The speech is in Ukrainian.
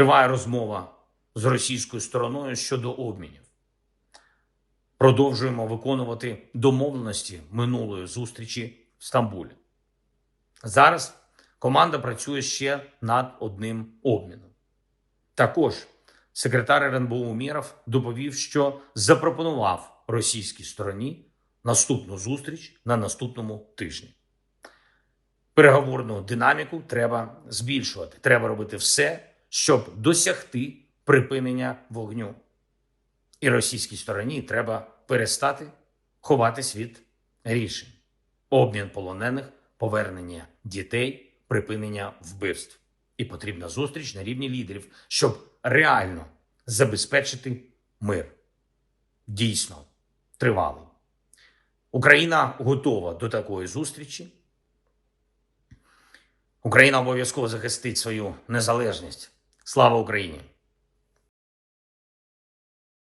Триває розмова з російською стороною щодо обмінів. Продовжуємо виконувати домовленості минулої зустрічі в Стамбулі. Зараз команда працює ще над одним обміном. Також секретар РНБО Умєров доповів, що запропонував російській стороні наступну зустріч на наступному тижні. Переговорну динаміку треба збільшувати. Треба робити все, щоб досягти припинення вогню. І російській стороні треба перестати ховатись від рішень. Обмін полонених, повернення дітей, припинення вбивств. І потрібна зустріч на рівні лідерів, щоб реально забезпечити мир. Дійсно, тривалий. Україна готова до такої зустрічі. Україна обов'язково захистить свою незалежність. Слава Україні!